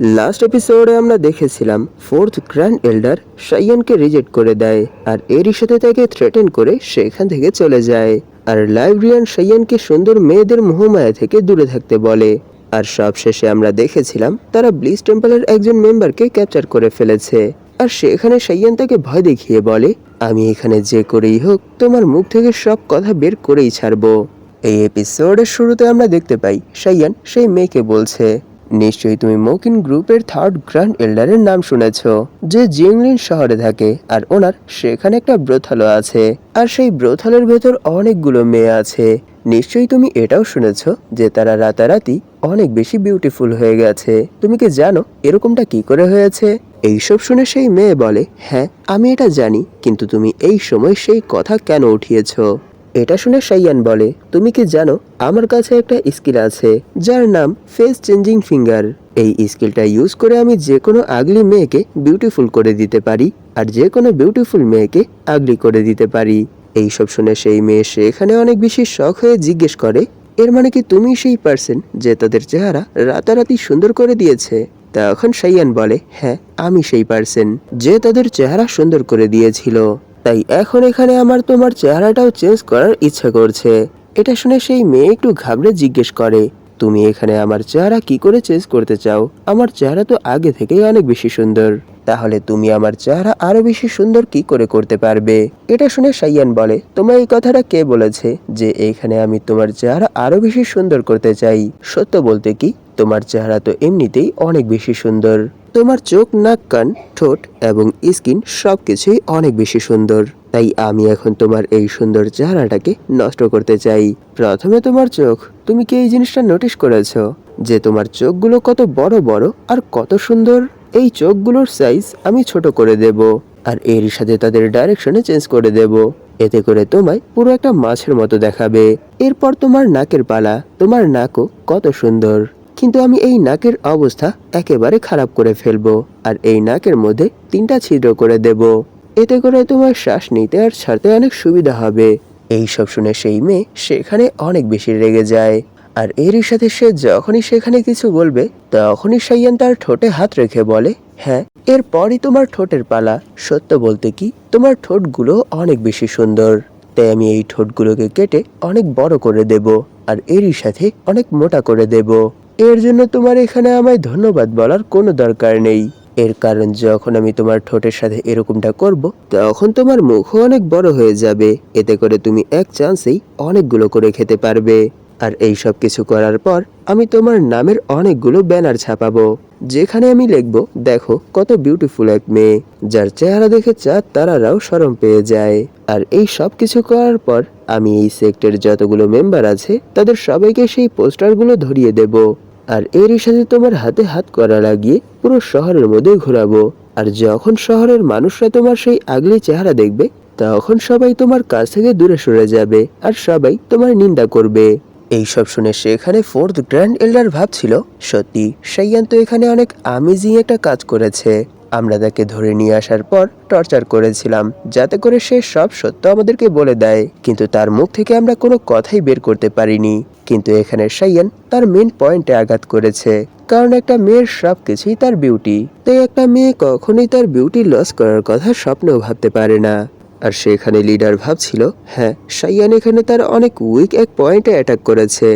Last এপিসোডে আমরা দেখেছিলাম ফোর্থ গ্র্যান্ড এল্ডার সাইয়ানকে রিজেক্ট করে দেয় আর এরই সাথে তাকে থ্রেটেন করে সেখান থেকে চলে যায়। আর লাইব্রিয়ান সাইয়ানকে সুন্দর মেয়েদের মোহমায়া থেকে দূরে থাকতে বলে। আর সবশেষে আমরা দেখেছিলাম তারা ব্লিস টেম্পলের একজন মেম্বারকে ক্যাপচার করে ফেলেছে। আর সেখানে সাইয়ান তাকে ভয় দেখিয়ে বলে, আমি এখানে যে করেই হোক, তোমার মুখ থেকে সব কথা বের করেই ছাড়বো। এই এপিসোডের শুরুতে আমরা দেখতে পাই সাইয়ান সেই মেয়েকে বলছে নিশ্চয়ই তুমি মোকিন গ্রুপের থার্ড গ্র্যান্ড এল্ডারের নাম শুনেছ, যে জিংলিন শহরে থাকে, আর ওনার সেখানে একটা ব্রথালো আছে। আর সেই ব্রথালের ভেতর অনেকগুলো মেয়ে আছে। নিশ্চয়ই তুমি এটাও শুনেছ যে তারা রাতারাতি অনেক বেশি বিউটিফুল হয়ে গেছে। তুমি কি জানো এরকমটা কি করে হয়েছে? এইসব শুনে সেই মেয়ে বলে হ্যাঁ আমি এটা জানি, কিন্তু তুমি এই সময় সেই কথা কেন উঠিয়েছো? এটা শুনে সাইয়ান বলে, তুমি কি জানো, আমার কাছে একটা স্কিল আছে, যার নাম ফেস চেঞ্জিং ফিঙ্গার। এই স্কিলটা ইউজ করে আমি যে কোনো আগলি মেয়েকে বিউটিফুল করে দিতে পারি, আর যে কোনো বিউটিফুল মেয়েকে আগলি করে দিতে পারি। এইসব শুনে সেই মেয়ে সেখানে অনেক বেশি শখ হয়ে জিজ্ঞেস করে, এর মানে কি তুমি সেই পার্সন যে তাদের চেহারা রাতারাতি সুন্দর করে দিয়েছে? তখন সাইয়ান বলে হ্যাঁ আমি সেই পার্সন যে তাদের চেহারা সুন্দর করে দিয়েছিল। তাই এখন এখানে আমার তোমার চেহারাটাও চেঞ্জ করার ইচ্ছা করছে। এটা শুনে সেই মেয়ে একটু ঘাবড়ে জিজ্ঞেস করে, তুমি এখানে আমার চেহারা কি করে চেঞ্জ করতে চাও? আমার চেহারা তো আগে থেকেই অনেক বেশি সুন্দর। তাহলে তুমি আমার চেহারা আরও বেশি সুন্দর কি করে করতে পারবে? এটা শুনে সাইয়ান বলে তোমার এই কথাটা কে বলেছে যে এখানে আমি তোমার চেহারা আরও বেশি সুন্দর করতে চাই? সত্য বলতে কি, তোমার চেহারা তো এমনিতেই অনেক বেশি সুন্দর। তোমার চোখ, নাক, কান, ঠোঁট এবং স্কিন সব কিছুই অনেক বেশি সুন্দর। তাই আমি এখন তোমার এই সুন্দর চেহারাটাকে নষ্ট করতে চাই। প্রথমে তোমার চোখ। তুমি কি এই জিনিসটা নোটিশ করেছ? যে তোমার চোখগুলো কত বড় বড় আর কত সুন্দর। এই চোখগুলোর সাইজ আমি ছোট করে দেব আর এর সাথে তাদের ডাইরেকশনে চেঞ্জ করে দেব। এতে করে তোমায় পুরো একটা মাছের মতো দেখাবে। এরপর তোমার নাকের পালা। তোমার নাকও কত সুন্দর। কিন্তু আমি এই নাকের অবস্থা একেবারে খারাপ করে ফেলব আর এই নাকের মধ্যে তিনটা ছিদ্র করে দেব। এতে করে তোমার শ্বাস নিতে আর ছাড়তে অনেক সুবিধা হবে। এই সব শুনে সেই মেয়ে সেখানে অনেক বেশি রেগে যায়। আর এরই সাথে সে যখনই সেখানে কিছু বলবে, তখনই সাইয়ান তার ঠোঁটে হাত রেখে বলে হ্যাঁ এরপরই তোমার ঠোঁটের পালা। সত্য বলতে কি, তোমার ঠোঁটগুলো অনেক বেশি সুন্দর। তাই আমি এই ঠোঁটগুলোকে কেটে অনেক বড় করে দেব আর এরই সাথে অনেক মোটা করে দেব। এর জন্য তোমার এখানে আমায় ধন্যবাদ বলার কোনো দরকার নেই। এর কারণ যখন আমি তোমার ঠোঁটের সাথে এরকমটা করব, তখন তোমার মুখও অনেক বড় হয়ে যাবে। এতে করে তুমি এক চান্সেই অনেকগুলো করে খেতে পারবে। আর এই সব কিছু করার পর আমি তোমার নামের অনেকগুলো ব্যানার ছাপাবো। যেখানে আমি লিখব, দেখো, কত বিউটিফুল এক মেয়ে। যার চেহারা দেখে চাঁদ তারারাও সরম পেয়ে যায়। আর এই সব কিছু করার পর আমি এই সেক্টরের যতগুলো মেম্বার আছে, তাদের সবাইকে সেই পোস্টারগুলো ধরিয়ে দেব। আর এরই সাথে তোমার হাতে হাত করা লাগিয়ে পুরো শহরের মধ্যে ঘোরাবো। আর যখন শহরের মানুষরা তোমার সেই আগলি চেহারা দেখবে, তখন সবাই তোমার কাছ থেকে দূরে সরে যাবে আর সবাই তোমার নিন্দা করবে। এই সব শুনে সেখানে ফোর্থ গ্র্যান্ড এল্ডার ভাবছিল, সত্যি, সাইয়ান তো এখানে অনেক আমেজিং একটা কাজ করেছে। আমরা তাকে ধরে নিয়ে আসার পর টর্চার করেছিলাম, যাতে করে সে সব সত্য আমাদেরকে বলে দেয়। কিন্তু তার মুখ থেকে আমরা কোনো কথাই বের করতে পারিনি। কিন্তু এখানে সাইয়ান তার মেন পয়েন্টে আঘাত করেছে, কারণ একটা মেয়ের সব কিছুই তার বিউটি তাই একটা মেয়ে কখনোই তার বিউটি লস করার কথা স্বপ্নেও ভাবতে পারে না। আর সেখানে লিডার ভাবছিল হ্যাঁ সাইয়ান এখানে তার অনেক উইক এক পয়েন্টে অ্যাটাক করেছে।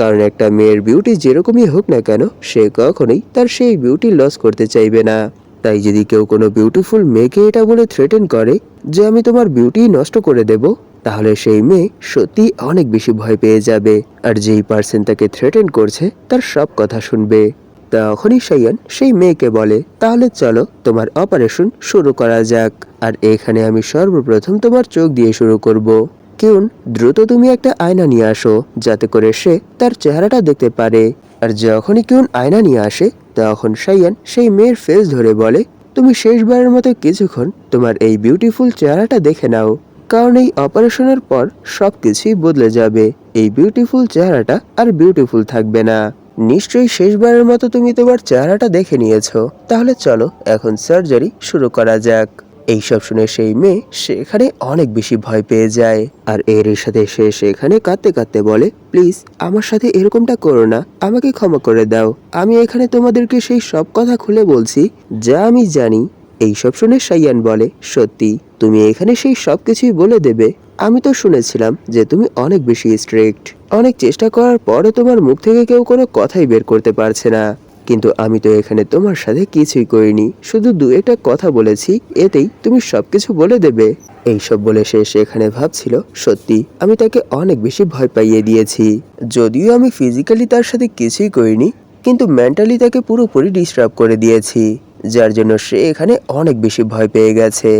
কারণ একটা মেয়ের বিউটি যেরকমই হোক না কেন, সে কখনোই তার সেই বিউটি লস করতে চাইবে না। তাই যদি কেউ কোনো বিউটিফুল মেয়েকে এটা বলে থ্রেটেন করে যে আমি তোমার বিউটি নষ্ট করে দেব, তাহলে সেই মেয়ে সত্যি অনেক বেশি ভয় পেয়ে যাবে। আর যেই পার্সন তাকে থ্রেটেন করছে, তার সব কথা শুনবে। তখনই সাইয়ান সেই মেয়েকে বলে, তাহলে চলো তোমার অপারেশন শুরু করা যাক। আর এখানে আমি সর্বপ্রথম তোমার চোখ দিয়ে শুরু করব। কিউন, দ্রুত তুমি একটা আয়না নিয়ে আসো, যাতে করে সে তার চেহারাটা দেখতে পারে। আর যখনই কিউন আয়না নিয়ে আসে তখন সাইয়ান সেই মেয়ের ফেস ধরে বলে, তুমি শেষবারের মতো কিছুক্ষণ তোমার এই বিউটিফুল চেহারাটা দেখে নাও, কারণ এই অপারেশনের পর সব কিছুই বদলে যাবে। এই বিউটিফুল চেহারাটা আর বিউটিফুল থাকবে না। নিশ্চয়ই শেষবারের মতো তুমি তোমার চেহারাটা দেখে নিয়েছো। তাহলে চলো এখন সার্জারি শুরু করা যাক। এইসব শুনে সেই মেয়ে সেখানে অনেক বেশি ভয় পেয়ে যায়। আর এর সাথে সে সেখানে কাঁদতে কাঁদতে বলে, প্লিজ, আমার সাথে এরকমটা করো না। আমাকে ক্ষমা করে দাও। আমি এখানে তোমাদেরকে সেই সব কথা খুলে বলছি, যা আমি জানি। এইসব শুনে সাইয়ান বলে, সত্যি, তুমি এখানে সেই সব কিছুই বলে দেবে। আমি তো শুনেছিলাম যে তুমি অনেক বেশি স্ট্রিক্ট অনেক চেষ্টা করার পরে তোমার মুখ থেকে কেউ কোনো কথাই বের করতে পারছে না। কিন্তু আমি তো এখানে তোমার সাথে কিছুই করিনি। শুধু দু একটা কথা বলেছি, এতেই তুমি সবকিছু বলে দেবে। এইসব বলে সে সেখানে ভাবছিল, সত্যি, আমি তাকে অনেক বেশি ভয় পাইয়ে দিয়েছি। যদিও আমি ফিজিক্যালি তার সাথে কিছুই করিনি, কিন্তু মেন্টালি তাকে পুরোপুরি ডিস্টার্ব করে দিয়েছি, যার জন্য সে এখানে অনেক বেশি ভয় পেয়ে গেছে।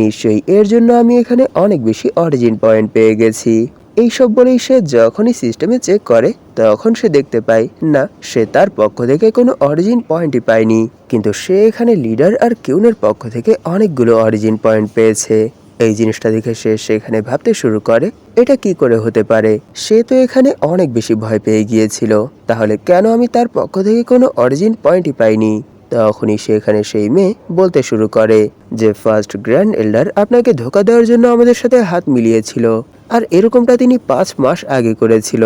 নিশ্চয়ই এর জন্য আমি এখানে অনেক বেশি অরিজিন পয়েন্ট পেয়ে গেছি। এইসব বলেই সে যখনই সিস্টেমে চেক করে, তখন সে দেখতে পায়, না, সে তার পক্ষ থেকে কোনো অরিজিন পয়েন্টই পায়নি। কিন্তু সে এখানে লিডার আর কিউনের পক্ষ থেকে অনেকগুলো অরিজিন পয়েন্ট পেয়েছে। এই জিনিসটা দেখে সে সেখানে ভাবতে শুরু করে, এটা কি করে হতে পারে? সে তো এখানে অনেক বেশি ভয় পেয়ে গিয়েছিল। তাহলে কেন আমি তার পক্ষ থেকে কোনো অরিজিন পয়েন্টই পাইনি? তখনই সেখানে সেই মেয়ে বলতে শুরু করে যে ফার্স্ট গ্র্যান্ড এল্ডার আপনাকে ধোকা দেওয়ার জন্য আমাদের সাথে হাত মিলিয়েছিল। আর এরকমটা তিনি পাঁচ মাস আগে করেছিল।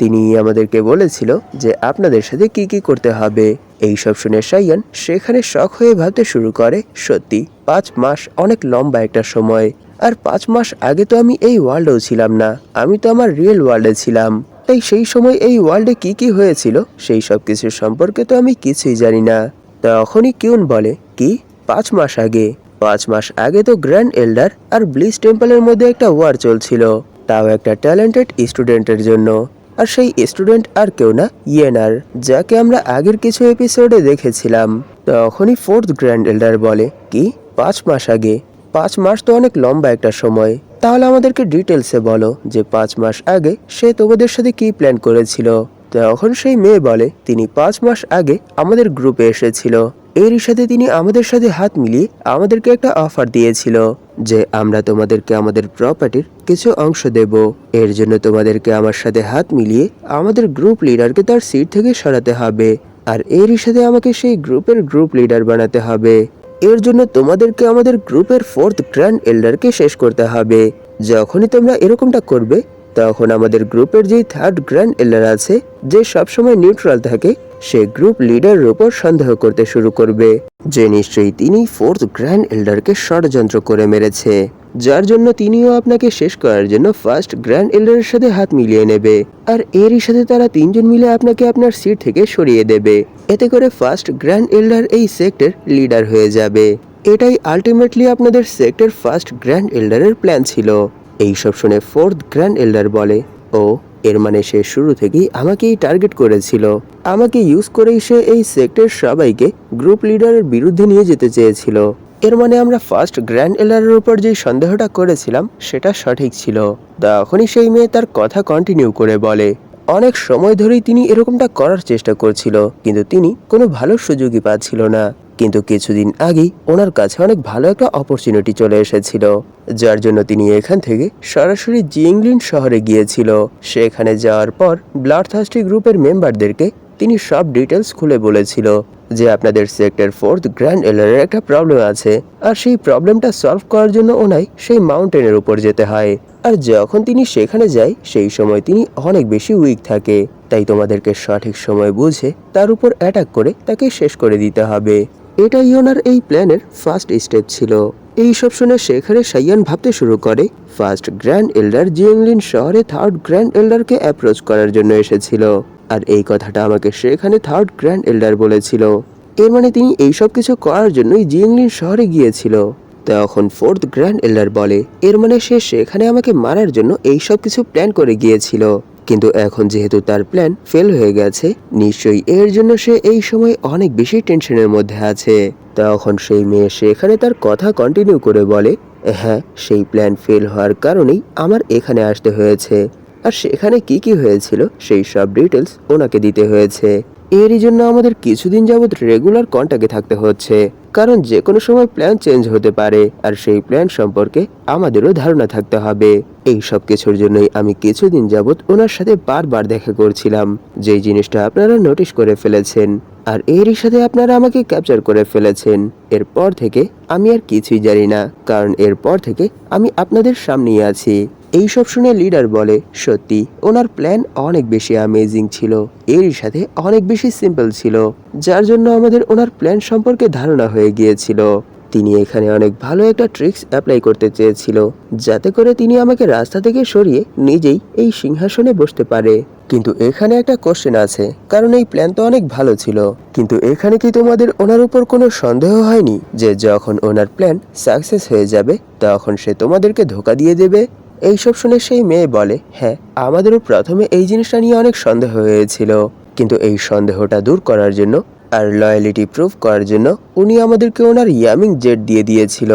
তিনি আমাদেরকে বলেছিল যে আপনাদের সাথে কি কি করতে হবে। এই সব শুনে সাইয়ান সেখানে শখ হয়ে ভাবতে শুরু করে, সত্যি, পাঁচ মাস অনেক লম্বা একটা সময়। আর পাঁচ মাস আগে তো আমি এই ওয়ার্ল্ডেও ছিলাম না, আমি তো আমার রিয়েল ওয়ার্ল্ডে ছিলাম। তাই সেই সময় এই ওয়ার্ল্ডে কি কি হয়েছিল, সেই সব কিছু সম্পর্কে তো আমি কিছুই জানি না। তখনই কিউন বলে, কি? পাঁচ মাস আগে? পাঁচ মাস আগে তো গ্র্যান্ড এল্ডার আর ব্লিস টেম্পলের মধ্যে একটা ওয়ার চলছিল, তাও একটা ট্যালেন্টেড স্টুডেন্টের জন্য। আর সেই স্টুডেন্ট আর কেউ না ইয়েনার যাকে আমরা আগের কিছু এপিসোডে দেখেছিলাম। তখনই ফোর্থ গ্র্যান্ড এল্ডার বলে, কি? পাঁচ মাস আগে? পাঁচ মাস তো অনেক লম্বা একটা সময়। তাহলে আমাদেরকে ডিটেলসে বলো যে পাঁচ মাস আগে সে তোমাদের সাথে কি প্ল্যান করেছিল? তখন সেই মেয়ে বলে, তিনি পাঁচ মাস আগে আমাদের গ্রুপে এসেছিল। এরই সাথে তিনি আমাদের সাথে হাত মিলিয়ে আমাদেরকে একটা অফার দিয়েছিল যে আমরা তোমাদেরকে আমাদের প্রপার্টির কিছু অংশ দেব। এর জন্য তোমাদেরকে আমার সাথে হাত মিলিয়ে আমাদের গ্রুপ লিডারকে তার সিট থেকে সরাতে হবে। আর এরই সাথে আমাকে সেই গ্রুপের গ্রুপ লিডার বানাতে হবে। এর জন্য তোমাদেরকে আমাদের গ্রুপের ফোর্থ গ্র্যান্ড এল্ডারকে শেষ করতে হবে। যখনই তোমরা এরকমটা করবে তখন আমাদের গ্রুপের যেই থার্ড গ্র্যান্ড এল্ডার আছে, যে সবসময় নিউট্রাল থাকে, সে গ্রুপ লিডারের উপর সন্দেহ করতে শুরু করবে, যে নিশ্চয়ই তিনি ফোর্থ গ্র্যান্ড এল্ডারকে ষড়যন্ত্র করে মেরেছে, যার জন্য তিনিও আপনাকে শেষ করার জন্য ফার্স্ট গ্র্যান্ড এল্ডারের সাথে হাত মিলিয়ে নেবে, আর এরই সাথে তারা তিনজন মিলে আপনাকে আপনার সিট থেকে সরিয়ে দেবে, এতে করে ফার্স্ট গ্র্যান্ড এল্ডার এই সেক্টর লিডার হয়ে যাবে। এটাই আলটিমেটলি আপনাদের সেক্টর ফার্স্ট গ্র্যান্ড এল্ডারের প্ল্যান ছিল। এইসব শুনে ফোর্থ গ্র্যান্ড এল্ডার বলে, ও, এর মানে সে শুরু থেকেই আমাকেই টার্গেট করেছিল। আমাকে ইউজ করেই সে এই সেক্টের সবাইকে গ্রুপ লিডারের বিরুদ্ধে নিয়ে যেতে চেয়েছিল। এর মানে আমরা ফার্স্ট গ্র্যান্ড এলারের উপর যে সন্দেহটা করেছিলাম, সেটা সঠিক ছিল। তখনই সেই মেয়ে তার কথা কন্টিনিউ করে বলে। অনেক সময় ধরেই তিনি এরকমটা করার চেষ্টা করছিল, কিন্তু তিনি কোনো ভালো সুযোগই পাচ্ছিল না। কিন্তু কিছুদিন আগেই ওনার কাছে অনেক ভালো একটা অপরচুনিটি চলে এসেছিল, যার জন্য তিনি এখান থেকে সরাসরি জিংলিন শহরে গিয়েছিল। সেখানে যাওয়ার পর ব্লাড থার্স্টি গ্রুপের মেম্বারদেরকে তিনি সব ডিটেলস খুলে বলেছিল যে আপনাদের সেক্টর ফোর্থ গ্র্যান্ড এলারের একটা প্রবলেম আছে, আর সেই প্রবলেমটা সলভ করার জন্য ওনাই সেই মাউন্টেনের উপর যেতে হয়। আর যখন তিনি সেখানে যায়, সেই সময় তিনি অনেক বেশি উইক থাকে। তাই তোমাদেরকে সঠিক সময় বুঝে তার উপর অ্যাটাক করে তাকে শেষ করে দিতে হবে। এটাই ওনার এই প্ল্যানের ফার্স্ট স্টেপ ছিল। এই সব শুনে সেখানে সাইয়ান ভাবতে শুরু করে ফার্স্ট গ্র্যান্ড এল্ডার জিংলিন শহরে থার্ড গ্র্যান্ড এল্ডারকে অ্যাপ্রোচ করার জন্য এসেছিল। আর এই কথাটা আমাকে সেখানে থার্ড গ্র্যান্ড এল্ডার বলেছিল। এর মানে তিনি এই সব কিছু করার জন্যই জিংলিন শহরে গিয়েছিল। তখন ফোর্থ গ্র্যান্ড এল্ডার বলে। এর মানে সে সেখানে আমাকে মারার জন্য এই সব কিছু প্ল্যান করে গিয়েছিল। কিন্তু এখন যেহেতু তার প্ল্যান ফেল হয়ে গেছে, নিশ্চয়ই এর জন্য সে এই সময় অনেক বেশি টেনশনের মধ্যে আছে। তখন সেই মেয়ে সেখানে তার কথা কন্টিনিউ করে বলে হ্যাঁ সেই প্ল্যান ফেল হওয়ার কারণেই আমার এখানে আসতে হয়েছে। আর সেখানে কি কি হয়েছিল সেই সব ডিটেলস ওনাকে দিতে হয়েছে। এরই জন্য আমাদের কিছুদিন যাবৎ রেগুলার কন্ট্যাক্টে থাকতে হচ্ছে। কারণ যে কোনো সময় প্ল্যান চেঞ্জ হতে পারে, আর সেই প্ল্যান সম্পর্কে আমাদেরও ধারণা থাকতে হবে। এই সব কিছুর জন্যই আমি কিছুদিন যাবৎ ওনার সাথে বারবার দেখা করছিলাম, যেই জিনিসটা আপনারা নোটিশ করে ফেলেছেন। আর এরই সাথে আপনারা আমাকে ক্যাপচার করে ফেলেছেন। এরপর থেকে আমি আর কিছুই জানি না, কারণ এরপর থেকে আমি আপনাদের সামনেই আছি। এই সব শুনে লিডার বলে, সত্যি, ওনার প্ল্যান অনেক বেশি অ্যামেজিং ছিল। এরই সাথে অনেক বেশি সিম্পল ছিল, যার জন্য আমাদের ওনার প্ল্যান সম্পর্কে ধারণা হয়ে গিয়েছিল। তিনি এখানে অনেক ভালো একটা ট্রিক্স অ্যাপ্লাই করতে চেয়েছিল, যাতে করে তিনি আমাকে রাস্তা থেকে সরিয়ে নিজেই এই সিংহাসনে বসতে পারে। কিন্তু এখানে একটা কোশ্চেন আছে, কারণ এই প্ল্যান তো অনেক ভালো ছিল। কিন্তু এখানে কি তোমাদের ওনার উপর কোনো সন্দেহ হয়নি যে যখন ওনার প্ল্যান সাকসেস হয়ে যাবে, তখন সে তোমাদেরকে ধোকা দিয়ে দেবে? এইসব শুনে সেই মেয়ে বলে হ্যাঁ আমাদেরও প্রথমে এই জিনিসটা নিয়ে অনেক সন্দেহ হয়েছিল। কিন্তু এই সন্দেহটা দূর করার জন্য আর লয়ালিটি প্রুফ করার জন্য উনি আমাদেরকে ওনার ইয়ামিং জেট দিয়ে দিয়েছিল।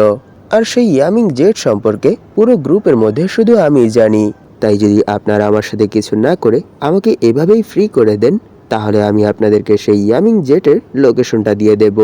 আর সেই ইয়ামিং জেট সম্পর্কে পুরো গ্রুপের মধ্যে শুধু আমিই জানি। তাই যদি আপনারা আমার সাথে কিছু না করে আমাকে এভাবেই ফ্রি করে দেন, তাহলে আমি আপনাদেরকে সেই ইয়ামিং জেটের লোকেশনটা দিয়ে দেব।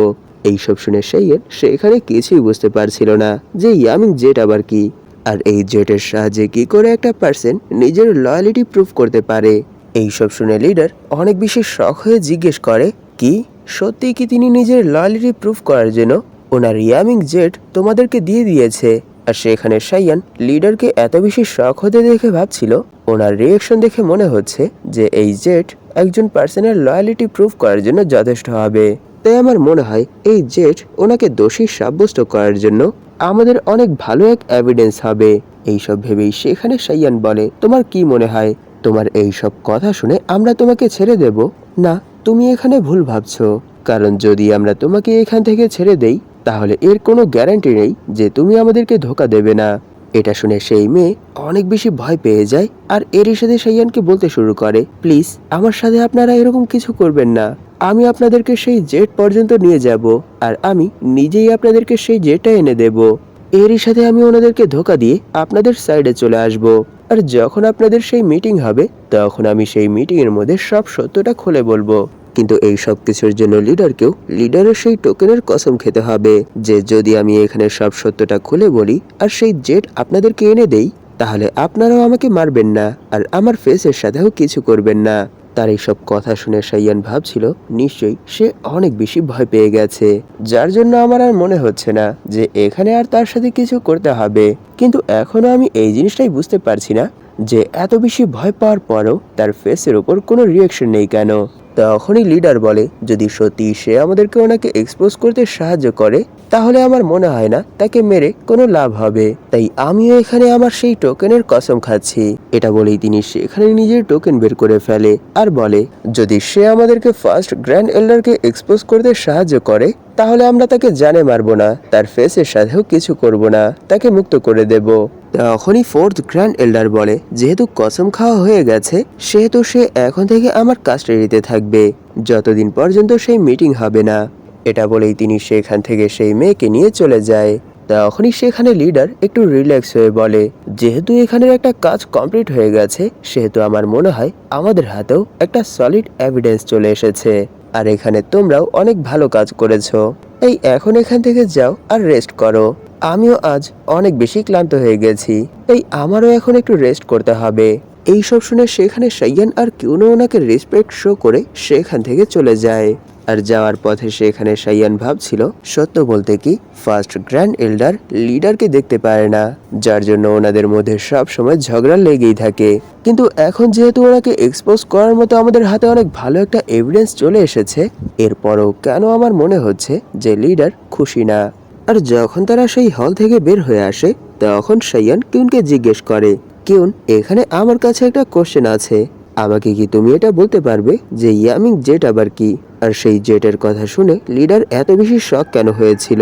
এইসব শুনে সেইয়ের সে এখানে কিছুই বুঝতে পারছিল না যে ইয়ামিং জেট আবার কি। আর এই জেটের সাহায্যে কি করে একটা পার্সন নিজের লয়ালিটি প্রুফ করতে পারে? এইসব শুনে লিডার অনেক বেশি শখ হয়ে জিজ্ঞেস করে, কি? সত্যি কি তিনি নিজের লয়ালিটি প্রুফ করার জন্য ওনার ইয়ামিং জেট তোমাদেরকে দিয়ে দিয়েছে? আর সেখানে সাইয়ান লিডারকে এত বেশি শখ হতে দেখে ভাবছিল, ওনার রিয়েকশন দেখে মনে হচ্ছে যে এই জেট একজন পার্সনের লয়ালিটি প্রুফ করার জন্য যথেষ্ট হবে। তাই আমার মনে হয় এই জেট ওনাকে দোষী সাব্যস্ত করার জন্য আমাদের অনেক ভালো এক এভিডেন্স হবে। এইসব ভেবেই সেখানে সাইয়ান বলে, তোমার কি মনে হয়? তোমার এই সব কথা শুনে আমরা তোমাকে ছেড়ে দেব? না, তুমি এখানে ভুল ভাবছ। কারণ যদি আমরা তোমাকে এখান থেকে ছেড়ে দেই তাহলে এর কোনো গ্যারান্টি নেই যে তুমি আমাদেরকে ধোকা দেবে না। এটা শুনে সেই মেয়ে অনেক বেশি ভয় পেয়ে যায় আর এরই সাথে সাইয়ানকে বলতে শুরু করে, প্লিজ, আমার সাথে আপনারা এরকম কিছু করবেন না। আমি আপনাদেরকে সেই জেট পর্যন্ত নিয়ে যাব আর আমি নিজেই আপনাদেরকে সেই জেটটা এনে দেব। এরই সাথে আমি ওনাদেরকে ধোকা দিয়ে আপনাদের সাইডে চলে আসব। আর যখন আপনাদের সেই মিটিং হবে, তখন আমি সেই মিটিংয়ের মধ্যে সব সত্যটা খুলে বলব। কিন্তু এই সব কিছুর জন্য লিডারকেও লিডারের সেই টোকেনের কসম খেতে হবে যে যদি আমি এখানে সব সত্যটা খুলে বলি আর সেই জেট আপনাদেরকে এনে দেই, তাহলে আপনারাও আমাকে মারবেন না আর আমার ফেসের সাথেও কিছু করবেন না। তার এইসব কথা শুনে সাইয়ান ভাবছিল, নিশ্চয়ই সে অনেক বেশি ভয় পেয়ে গেছে। যার জন্য আমার আর মনে হচ্ছে না যে এখানে আর তার সাথে কিছু করতে হবে। কিন্তু এখনও আমি এই জিনিসটাই বুঝতে পারছি না যে এত বেশি ভয় পাওয়ার পরও তার ফেসের ওপর কোনো রিয়েকশন নেই কেন। তখনই লিডার বলে, যদি সত্যি সে আমাদেরকে ওনাকে এক্সপোজ করতে সাহায্য করে, তাহলে আমার মনে হয় না তাকে মেরে কোনো লাভ হবে। তাই আমিও এখানে আমার সেই টোকেনের কসম খাচ্ছি। এটা বলেই তিনি সেখানে নিজের টোকেন বের করে ফেলে আর বলে, যদি সে আমাদেরকে ফার্স্ট গ্র্যান্ড এল্ডারকে এক্সপোজ করতে সাহায্য করে, তাহলে আমরা তাকে জানে মারবো না, তার ফেসের সাথেও কিছু করব না, তাকে মুক্ত করে দেব। তখনই ফোর্থ গ্র্যান্ড এল্ডার বলে, যেহেতু কসম খাওয়া হয়ে গেছে, সেহেতু সে এখন থেকে আমার কাস্টাডিতে থাকবে। যতদিন পর্যন্ত সেই মিটিং হবে না। এটা বলেই তিনি সেখান থেকে সেই মেয়েকে নিয়ে চলে যায়। তখনই সেখানে লিডার একটু রিল্যাক্স হয়ে বলে, যেহেতু এখানের একটা কাজ কমপ্লিট হয়ে গেছে, সেহেতু আমার মনে হয় আমাদের হাতেও একটা সলিড এভিডেন্স চলে এসেছে। আর এখানে তোমরাও অনেক ভালো কাজ করেছ। এই এখন এখান থেকে যাও আর রেস্ট করো। আমিও আজ অনেক বেশি ক্লান্ত হয়ে গেছি। এই আমারও এখন একটু রেস্ট করতে হবে। এই সব শুনে সেখানে সাইয়ান আর কিউনো ওনাকে রেসপেক্ট শো করে সেখান থেকে চলে যায়। আর যাওয়ার পথে সেখানে সাইয়ান ভাবছিল, সত্য বলতে কি ফার্স্ট গ্র্যান্ড এল্ডার লিডারকে দেখতে পারে না, যার জন্য ওনাদের মধ্যে সব সময় ঝগড়া লেগেই থাকে। কিন্তু এখন যেহেতু ওনাকে এক্সপোজ করার মতো আমাদের হাতে অনেক ভালো একটা এভিডেন্স চলে এসেছে, এরপরও কেন আমার মনে হচ্ছে যে লিডার খুশি না? আর যখন তারা সেই হল থেকে বের হয়ে আসে, তখন সাইয়ান কিউনকে জিজ্ঞেস করে কিউন, এখানে আমার কাছে একটা কোশ্চেন আছে। আমাকে কি তুমি এটা বলতে পারবে যে ইয়ামিং জেট আবার কি? আর সেই জেটের কথা শুনে লিডার এত বেশি শখ কেন হয়েছিল?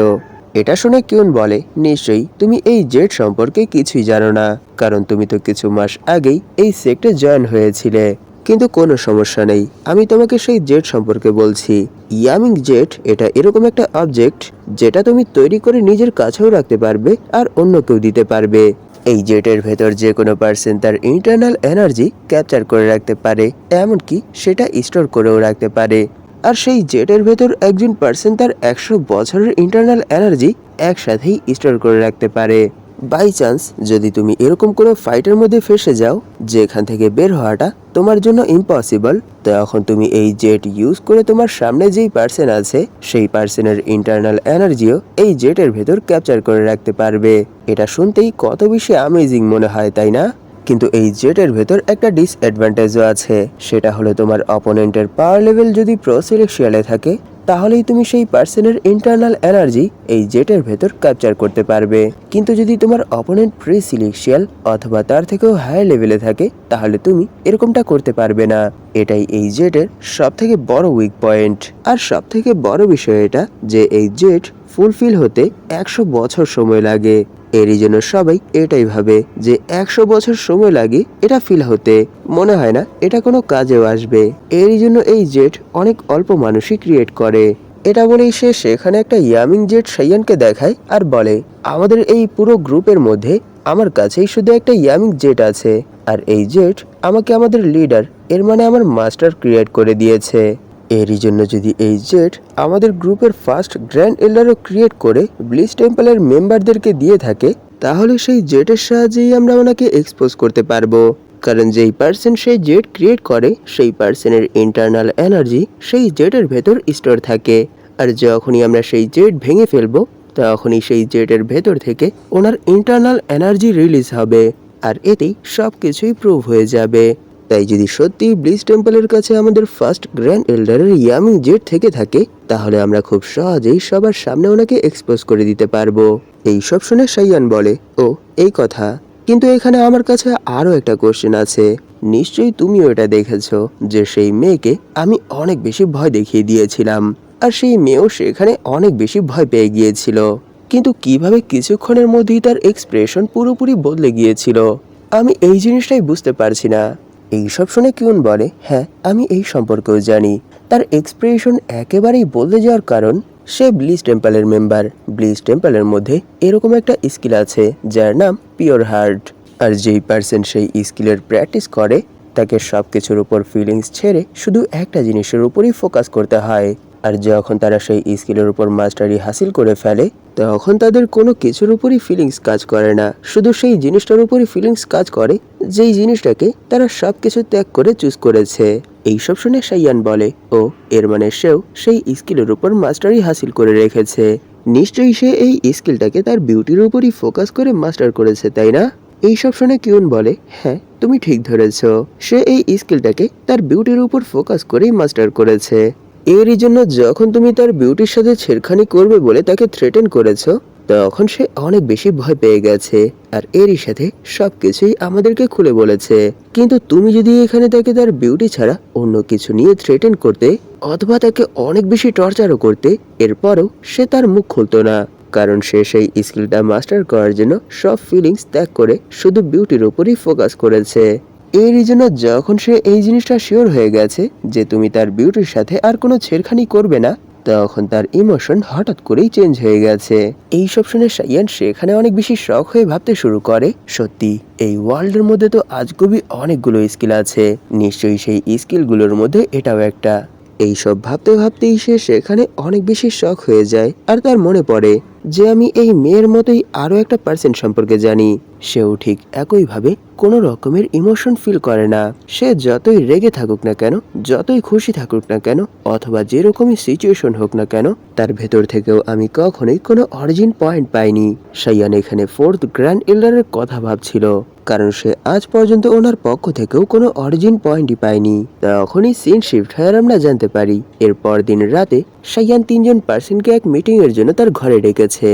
এটা শুনে কিউন বলে, নিশ্চয়ই তুমি এই জেট সম্পর্কে কিছুই জানো না। কারণ তুমি তো কিছু মাস আগেই এই সেক্টে জয়েন হয়েছিলে। কিন্তু কোনো সমস্যা নেই, আমি তোমাকে সেই জেট সম্পর্কে বলছি। ইয়ামিং জেট এটা এরকম একটা অবজেক্ট যেটা তুমি তৈরি করে নিজের কাছেও রাখতে পারবে আর অন্য কেউ দিতে পারবে। এই জেটের ভেতর যে কোনো পার্সন তার ইন্টারনাল এনার্জি ক্যাপচার করে রাখতে পারে, এমনকি সেটা স্টোর করেও রাখতে পারে। আর সেই জেটের ভেতর একজন পার্সন তার একশো বছরের ইন্টারনাল এনার্জি একসাথেই স্টোর করে রাখতে পারে। বাই চান্স যদি তুমি এরকম কোনো ফাইটের মধ্যে ফেসে যাও, যেখান থেকে বের হওয়াটা তোমার জন্য ইম্পসিবল তখন তুমি এই জেট ইউজ করে তোমার সামনে যেই পার্সন আছে, সেই পার্সনের ইন্টারনাল এনার্জিও এই জেটের ভেতর ক্যাপচার করে রাখতে পারবে। এটা শুনতেই কত বেশি আমেজিং মনে হয়, তাই না? কিন্তু এই জেটের ভেতর একটা ডিসঅ্যাডভান্টেজও আছে। সেটা হলো তোমার অপোনেন্টের পাওয়ার লেভেল যদি প্রো সিলেকশিয়ালে থাকে, তাহলেই তুমি সেই পার্সনের ইন্টারনাল এনার্জি এই জেটের ভেতর ক্যাপচার করতে পারবে। কিন্তু যদি তোমার অপোনেন্ট প্রি সিলেকশিয়াল অথবা তার থেকেও হায়ার লেভেলে থাকে, তাহলে তুমি এরকমটা করতে পারবে না। এটাই এই জেটের সব থেকে বড় উইক পয়েন্ট আর সব থেকে বড় বিষয় এটা যে এই জেট ফুলফিল হতে একশো বছর সময় লাগে। এরই জন্য সবাই এটাই ভাবে যে একশো বছর সময় লাগে এটা ফিল হতে। মনে হয় না, এটা কোনো কাজেও আসবে। এরই জন্য এই জেট অনেক অল্প মানুষই ক্রিয়েট করে। এটা বলেই সে সেখানে একটা ইয়ামিং জেট সাইয়ানকে দেখায় আর বলে, আমাদের এই পুরো গ্রুপের মধ্যে আমার কাছেই শুধু একটা ইয়ামিং জেট আছে। আর এই জেট আমাকে আমাদের লিডার এর মানে আমার মাস্টার ক্রিয়েট করে দিয়েছে। এরই জন্য যদি এই জেট আমাদের গ্রুপের ফার্স্ট গ্র্যান্ড এল্ডারও ক্রিয়েট করে ব্লিচ টেম্পলের মেম্বারদেরকে দিয়ে থাকে, তাহলে সেই জেটের সাহায্যেই আমরা ওনাকে এক্সপোজ করতে পারব। কারণ যেই পার্সন সেই জেট ক্রিয়েট করে, সেই পার্সনের ইন্টারনাল এনার্জি সেই জেটের ভেতর স্টোর থাকে। আর যখনই আমরা সেই জেট ভেঙে ফেলব, তখনই সেই জেটের ভেতর থেকে ওনার ইন্টারনাল এনার্জি রিলিজ হবে। আর এতেই সব কিছুই প্রুভ হয়ে যাবে। তাই যদি সত্যি ব্লিচ টেম্পলের কাছে আমাদের ফার্স্ট গ্র্যান্ড এল্ডারের ইয়ামিং জেট থেকে থাকে, তাহলে আমরা খুব সহজেই সবার সামনে ওনাকে এক্সপোজ করে দিতে পারব। এই সব শুনে সাইয়ান বলে, ও, এই কথা। কিন্তু এখানে আমার কাছে আরও একটা কোশ্চেন আছে। নিশ্চয়ই তুমিও এটা দেখেছ, যে সেই মেয়েকে আমি অনেক বেশি ভয় দেখিয়ে দিয়েছিলাম। আর সেই মেয়েও সেখানে অনেক বেশি ভয় পেয়ে গিয়েছিল। কিন্তু কীভাবে কিছুক্ষণের মধ্যেই তার এক্সপ্রেশন পুরোপুরি বদলে গিয়েছিল? আমি এই জিনিসটাই বুঝতে পারছি না। এইসব শুনে কিউন বলে হ্যাঁ আমি এই সম্পর্কেও জানি। তার এক্সপ্রেশন একেবারেই বদলে যাওয়ার কারণ, সে ব্লিচ টেম্পলের মেম্বার। ব্লিচ টেম্পলের মধ্যে এরকম একটা স্কিল আছে, যার নাম পিওর হার্ট। আর যেই পার্সন সেই স্কিলের প্র্যাকটিস করে, তাকে সব কিছুর উপর ফিলিংস ছেড়ে শুধু একটা জিনিসের উপরই ফোকাস করতে হয়। আর যখন তারা সেই স্কিলের উপর মাস্টারি হাসিল করে ফেলে তখন তাদের কোনো কিছুর উপরই ফিলিংস কাজ করে না। শুধু সেই জিনিসটার উপরই ফিলিংস কাজ করে, যেই জিনিসটাকে তারা সব কিছু ত্যাগ করে চুজ করেছে। এইসব শুনে সাইয়ান বলে, ও, এর মানে সেও সেই স্কিলের উপর মাস্টারি হাসিল করে রেখেছে। নিশ্চয়ই সে এই স্কিলটাকে তার বিউটির উপরই ফোকাস করে মাস্টার করেছে, তাই না? এইসব শুনে কিউন বলে হ্যাঁ তুমি ঠিক ধরেছ। সে এই স্কিলটাকে তার বিউটির উপর ফোকাস করেই মাস্টার করেছে। এরই জন্য যখন তুমি তার বিউটির সাথে ছেড়খানি করবে বলে তাকে থ্রেটেন করেছ, তখন সে অনেক বেশি ভয় পেয়ে গেছে। আর এরই সাথে সবকিছুই আমাদেরকে খুলে বলেছে। কিন্তু তুমি যদি এখানে তাকে তার বিউটি ছাড়া অন্য কিছু নিয়ে থ্রেটেন করতে, অথবা তাকে অনেক বেশি টর্চারও করতে, এরপরও সে তার মুখ খুলতো না। কারণ সে সেই স্কিলটা মাস্টার করার জন্য সব ফিলিংস ত্যাগ করে শুধু বিউটির উপরই ফোকাস করেছে। এরই জন্য যখন সে এই জিনিসটা শিওর হয়ে গেছে যে তুমি তার বিউটির সাথে আর কোনো ছেড়খানি করবে না, তখন তার ইমোশন হঠাৎ করেই চেঞ্জ হয়ে গেছে। এই সব শুনে সাইয়ান সেখানে অনেক বেশি শখ হয়ে ভাবতে শুরু করে। সত্যি, এই ওয়ার্ল্ডের মধ্যে তো আজগুবি অনেকগুলো স্কিল আছে। নিশ্চয়ই সেই স্কিলগুলোর মধ্যে এটাও একটা। এইসব ভাবতে ভাবতেই সে সেখানে অনেক বেশি শখ হয়ে যায়। আর তার মনে পড়ে যে আমি এই মেয়ের মতোই আরও একটা পার্সেন্ট সম্পর্কে জানি। সেও ঠিক একইভাবে কোনো রকমের ইমোশন ফিল করে না। সে যতই রেগে থাকুক না কেন, যতই খুশি থাকুক না কেন, অথবা যেরকমই সিচুয়েশন হোক না কেন, তার ভেতর থেকেও আমি কখনোই কোনো অরিজিন পয়েন্ট পাইনি। সাইয়ান এখানে ফোর্থ গ্র্যান্ড এল্ডারের কথা ভাবছিল, কারণ সে আজ পর্যন্ত ওনার পক্ষ থেকেও কোনো অরিজিন পয়েন্টই পায়নি তখনই সিন শিফট হয় আমরা জানতে পারি। এরপর দিন রাতে সাইয়ান তিনজন পার্সনকে এক মিটিংয়ের জন্য তার ঘরে ডেকেছে।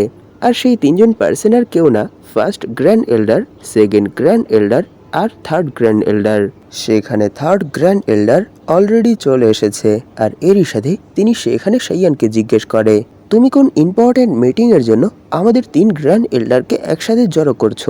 আর সেই তিনজন পার্সন আর কেউ না first grand elder second grand elder আর থার্ড গ্র্যান্ড এল্ডার সেখানে থার্ড গ্র্যান্ড এল্ডার অলরেডি চলে এসেছে আর এরই সাথে তিনি সেখানে সাইয়ানকে জিজ্ঞেস করে, তুমি কোন ইম্পর্টেন্ট মিটিং এর জন্য আমাদের তিন গ্র্যান্ড এল্ডারকে একসাথে জড়ো করছ?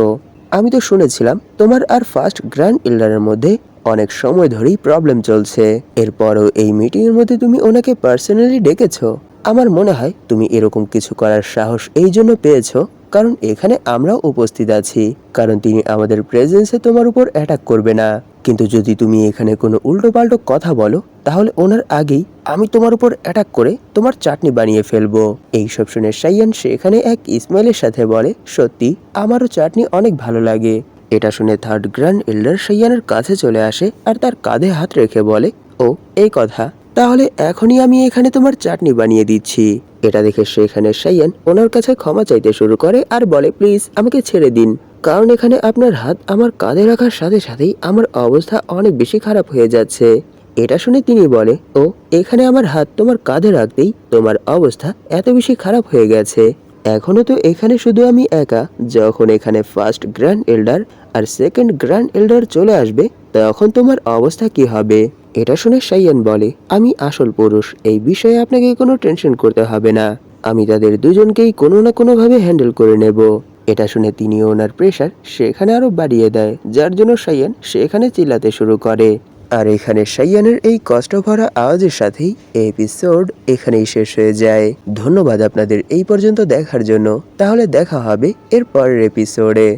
আমি তো শুনেছিলাম তোমার আর ফার্স্ট গ্র্যান্ড এল্ডারের মধ্যে অনেক সময় ধরেই প্রবলেম চলছে। এরপরও এই মিটিং এর মধ্যে তুমি ওনাকে পার্সোনালি ডেকেছো। আমার মনে হয় তুমি এরকম কিছু করার সাহস এই জন্য পেয়েছ। কারণ এখানে আমরাও উপস্থিত আছি। কারণ তিনি আমাদের প্রেজেন্সে তোমার উপর অ্যাটাক করবে না। কিন্তু যদি তুমি এখানে কোনো উল্টোপাল্টো কথা বলো, তাহলে ওনার আগেই আমি তোমার উপর অ্যাটাক করে তোমার চাটনি বানিয়ে ফেলব। এইসব শুনে সাইয়ান সেখানে এক ইসমাইলের সাথে বলে, সত্যি, আমারও চাটনি অনেক ভালো লাগে। এটা শুনে থার্ড গ্র্যান্ড এল্ডার সাইয়ানের কাছে চলে আসে আর তার কাঁধে হাত রেখে বলে, ও, এই কথা। তাহলে এখনই আমি এখানে তোমার চাটনি বানিয়ে দিচ্ছি। এটা দেখে সেখানে সাইয়ান ওনার কাছে ক্ষমা চাইতে শুরু করে আর বলে, প্লিজ, আমাকে ছেড়ে দিন। কারণ এখানে আপনার হাত আমার কাঁধে রাখার সাথে সাথেই আমার অবস্থা অনেক বেশি খারাপ হয়ে যাচ্ছে। এটা শুনে তিনি বলে, ও, এখানে আমার হাত তোমার কাঁধে রাখতেই তোমার অবস্থা এত বেশি খারাপ হয়ে গেছে। এখনও তো এখানে শুধু আমি একা। যখন এখানে ফার্স্ট গ্র্যান্ড এল্ডার আর সেকেন্ড গ্র্যান্ড এল্ডার চলে আসবে, তখন তোমার অবস্থা কি হবে? এটা শুনে সাইয়ান বলে, আমি আসল পুরুষ, এই বিষয়ে আপনাকে কোনো টেনশন করতে হবে না। আমি তাদের দুজনকেই কোনো না কোনোভাবে হ্যান্ডেল করে নেব। এটা শুনে তিনি ওনার প্রেশার সেখানে আরও বাড়িয়ে দেয়, যার জন্য সাইয়ান সেখানে চিল্লাতে শুরু করে। আর এখানে সাইয়ানের এই কষ্ট ভরা আওয়াজের সাথেই এপিসোড এখানেই শেষ হয়ে যায়। ধন্যবাদ আপনাদের এই পর্যন্ত দেখার জন্য। তাহলে দেখা হবে এর পরের এপিসোডে।